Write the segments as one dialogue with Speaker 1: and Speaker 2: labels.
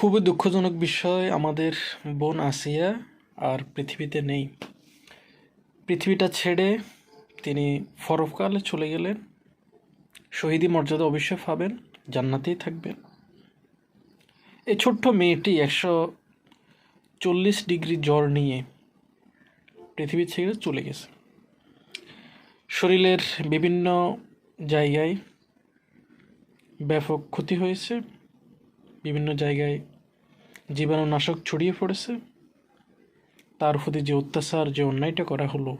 Speaker 1: খুবই দুঃখজনক বিষয় আমাদের বোন আসিয়া আর পৃথিবীতে নেই। পৃথিবীটা ছেড়ে তিনি ফরফকালে চলে গেলেন। শহীদি মর্যাদা অবশ্যই পাবেন, জান্নাতেই থাকবেন। এই ছোট্ট মেয়েটি একশো চল্লিশ ডিগ্রি জ্বর নিয়ে পৃথিবী ছেড়ে চলে গেছে। শরীরের বিভিন্ন জায়গায় ব্যাপক ক্ষতি হয়েছে। বিভিন্ন জায়গায় জীবাণুনাশক ছড়িয়ে পড়েছে। তার প্রতি যে অত্যাচার, যে অন্যায়টা করা হলো,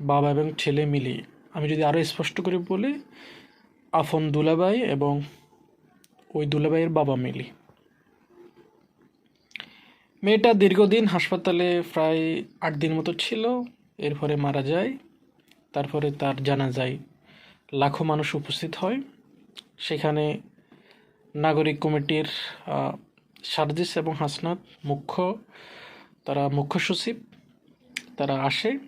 Speaker 1: বাবা এবং ছেলে মিলে, আমি যদি আরও স্পষ্ট করে বলি, আফন দুলাবাই এবং ওই দুলাবাইয়ের বাবা মিলি। মেয়েটা দীর্ঘদিন হাসপাতালে প্রায় আট দিন মতো ছিল, এরপরে মারা যায়, তারপরে তার জানা যায় লাখো মানুষ উপস্থিত হয়। সেখানে নাগরিক কমিটির আহ, সার্জিস এবং হাসনাত মুখ্য তারা মুখ্য সচিব তারা আসে।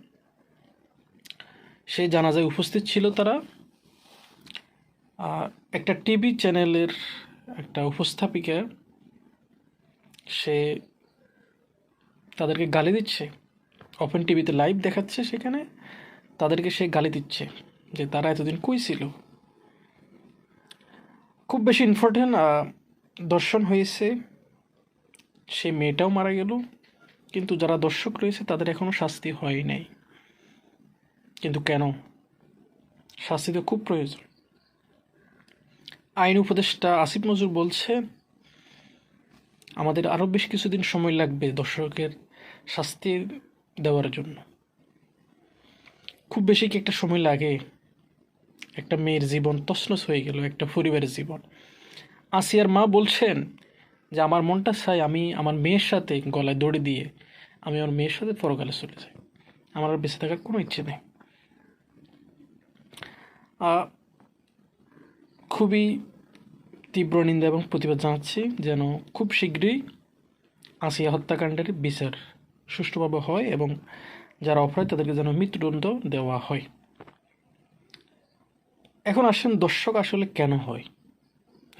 Speaker 1: সেই জানাজায় উপস্থিত ছিল তারা। একটা টিভি চ্যানেলের একটা উপস্থাপিকা সে তাদেরকে গালি দিচ্ছে। ওপেন টিভিতে লাইভ দেখাচ্ছে সেখানে। তাদেরকে সে গালি দিচ্ছে যে তারা এতদিন কই ছিল। খুব বেশি ইম্পর্টেন্ট দর্শন হয়েছে। সেই মেয়েটাও মারা গেল, কিন্তু যারা দর্শক রয়েছে তাদের এখনও শাস্তি হয় নাই। কিন্তু কেন? শাস্তি তো খুব প্রয়োজন। আইন উপদেষ্টা আসিফ নজরুল বলছে, আমাদের আরও বেশ কিছুদিন সময় লাগবে দর্শকের শাস্তি দেওয়ার জন্য। খুব বেশি কি একটা সময় লাগে? একটা মেয়ের জীবন তছনছ হয়ে গেল, একটা পরিবারের জীবন। আসিয়ার মা বলছেন যে আমার মনটা চাই আমি আমার মেয়ের সাথে গলায় দড়ি দিয়ে আমি আমার মেয়ের সাথে পরকালে চলে যাই। আমার আর বেঁচে থাকার কোনো ইচ্ছে নেই। খুবই তীব্র নিন্দা এবং প্রতিবাদ জানাচ্ছি যেন খুব শীঘ্রই আসিয়া হত্যাকাণ্ডের বিচার সুষ্ঠুভাবে হয় এবং যারা অপরাধ তাদেরকে যেন মৃত্যুদণ্ড দেওয়া হয়। এখন আসেন দর্শক আসলে কেন হয়?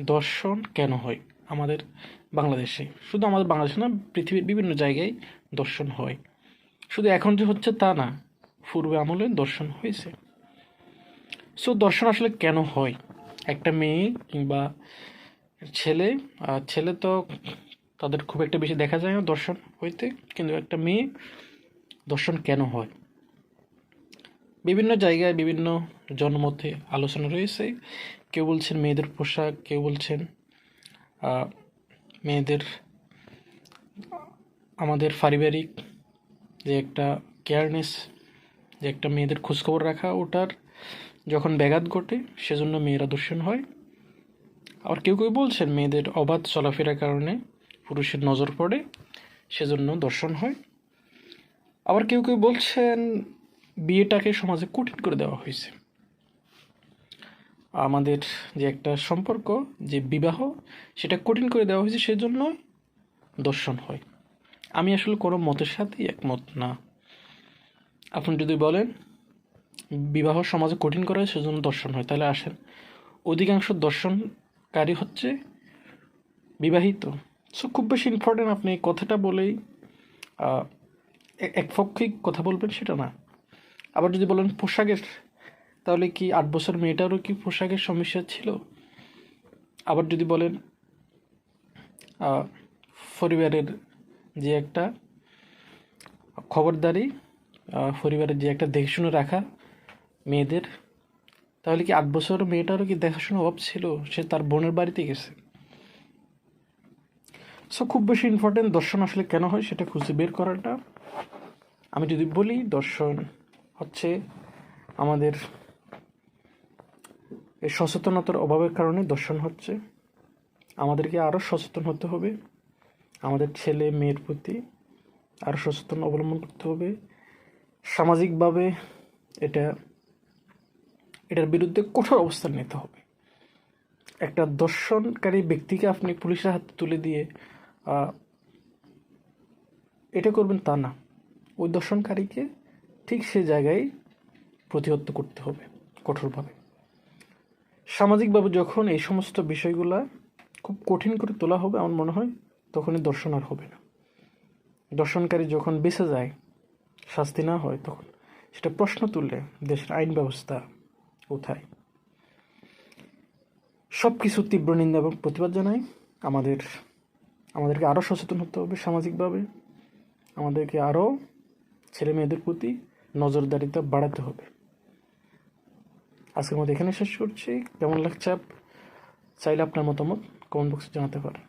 Speaker 1: দর্শন কেন হয়? আমাদের বাংলাদেশে। শুধু আমাদের বাংলাদেশে না পৃথিবীর বিভিন্ন জায়গায় দর্শন হয়। শুধু এখন যে হচ্ছে তা না, পূর্বে আমলে দর্শন হয়েছে। সো দর্শন আসলে কেন হয়? একটা মেয়ে কিংবা ছেলে ছেলে তো তাদের খুব একটা বেশি দেখা যায় না দর্শন হইতে, কিন্তু একটা মেয়ে দর্শন কেন হয়? বিভিন্ন জায়গায় বিভিন্ন জনমতে আলোচনা রয়েছে। কেউ বলছেন মেয়েদের পোশাক, কেউ বলছেন মেয়েদের, আমাদের পারিবারিক যে একটা কেয়ারনেস, যে একটা মেয়েদের খোঁজখবর রাখা, ওটার যখন ব্যাঘাত ঘটে, সেজন্য মেয়েরা দূষণ হয়। আবার কেউ কেউ বলছেন মেয়েদের অবাধ চলাফেরার কারণে পুরুষের নজর পড়ে, সেজন্য দর্শন হয়। আবার কেউ কেউ বলছেন বিয়েটাকে সমাজে কঠিন করে দেওয়া হয়েছে। আমাদের যে একটা সম্পর্ক, যে বিবাহ, সেটা কঠিন করে দেওয়া হয়েছে সেজন্য দর্শন হয়। আমি আসলে কোনো মতের সাথেই একমত না। আপনি যদি বলেন বিবাহ সমাজে কঠিন করা হয় সেজন্য দর্শন হয়, তাহলে আসেন। অধিকাংশ দর্শনকারী হচ্ছে বিবাহিত। সো খুব বেশি ইম্পর্টেন্ট আপনি কথাটা বলেই একপক্ষিক কথা বলবেন সেটা না। আবার যদি বলেন পোশাকের তাহলে কি আট বছর মেয়েটারও কি পোশাকের সমস্যা ছিল? আবার যদি বলেন পরিবারের যে একটা খবরদারি পরিবারের যে একটা দেখাশুনো রাখা মেয়েদের, তাহলে কি আট বছর মেয়েটারও কি দেখাশোনা অভাব ছিল? সে তার বোনের বাড়িতে গেছে। সো খুব বেশি ইম্পর্টেন্ট দর্শন আসলে কেন হয় সেটা খুঁজে বের করাটা। আমি যদি বলি, দর্শন হচ্ছে আমাদের এই সচেতনতার অভাবের কারণে দর্শন হচ্ছে। আমাদেরকে আরও সচেতন হতে হবে। আমাদের ছেলে মেয়ের প্রতি আরও সচেতন অবলম্বন করতে হবে। সামাজিকভাবে এটা, এটার বিরুদ্ধে কঠোর অবস্থান নিতে হবে। একটা দর্শনকারী ব্যক্তিকে আপনি পুলিশের হাতে তুলে দিয়ে এটা করবেন তা না। ওই দর্শনকারীকে ঠিক সে জায়গায় প্রতিহত করতে হবে কঠোরভাবে। সামাজিকভাবে যখন এই সমস্ত বিষয়গুলা খুব কঠিন করে তোলা হবে, আমার মনে হয়, তখনই দর্শন আর হবে না। দর্শনকারী যখন বেঁচে যায়, শাস্তি না হয়, তখন সেটা প্রশ্ন তুললে দেশের আইন ব্যবস্থা কোথায়? সব কিছু তীব্র নিন্দা এবং প্রতিবাদ জানাই। আমাদের, আমাদেরকে আরও সচেতন হতে হবে সামাজিকভাবে। আমাদেরকে আরও ছেলে মেয়েদের প্রতি নজরদারিতা বাড়াতে হবে। আজকের মতো এখানে শেষ করছি। কেমন লাগছে? চাইলে আপনার মতামত কমেন্ট বক্সে জানাতে পারেন।